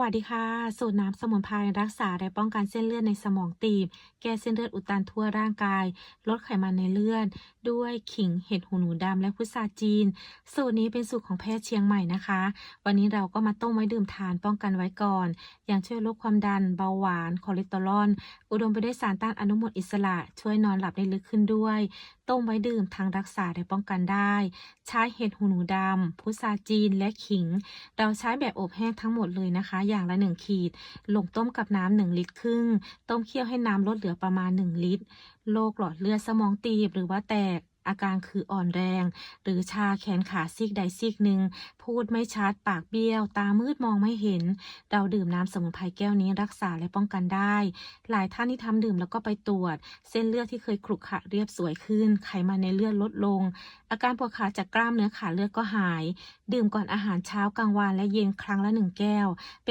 วัสดีค่ะ สูตรน้ำสมุนไพรรักษาและป้องกันเส้นเลือดในสมองตีบ แก้เส้นเลือดอุดตันทั่วร่างกาย ลดไขมันในเลือด ด้วยขิงเห็ดหูหนูดำและพุทราจีน สูตรนี้เป็นสูตรของแพทย์เชียงใหม่นะคะ วันนี้เราก็มาต้มไว้ดื่มทานป้องกันไว้ก่อน อย่างช่วยลดความดัน เบาหวาน คอเลสเตอรอล อุดมไปด้วยสารต้านอนุมูลอิสระ ช่วยนอนหลับได้ลึกขึ้นด้วย ต้มไว้ดื่มทั้งรักษาและป้องกันได้ ใช้เห็ดหูหนูดำพุทราจีนและขิง เราใช้แบบอบแห้งทั้งหมดเลยนะคะอย่างละ 1 ขีด ลงต้มกับน้ำหนึ่งลิตรครึ่ง ต้มเคี่ยวให้น้ำลดเหลือประมาณ 1 ลิตร โรคหลอดเลือดสมองตีบหรือว่าแตก อาการคืออ่อนแรง หรือชาแขนขาซีกใดซีกหนึ่ง พูดไม่ชัด ปากเบี้ยว ตามืดมองไม่เห็น เราดื่มน้ำสมุนไพรแก้วนี้รักษาและป้องกันได้ หลายท่านที่ทำดื่มแล้วก็ไปตรวจ เส้นเลือดที่เคยขรุขระเรียบสวยขึ้น ไขมันในเลือดลดลง อาการปวดขาจากกล้ามเนื้อขาเลือดก็หาย ดื่มก่อนอาหารเช้ากลางวันและเย็นครั้งละ1แก้ว เป็น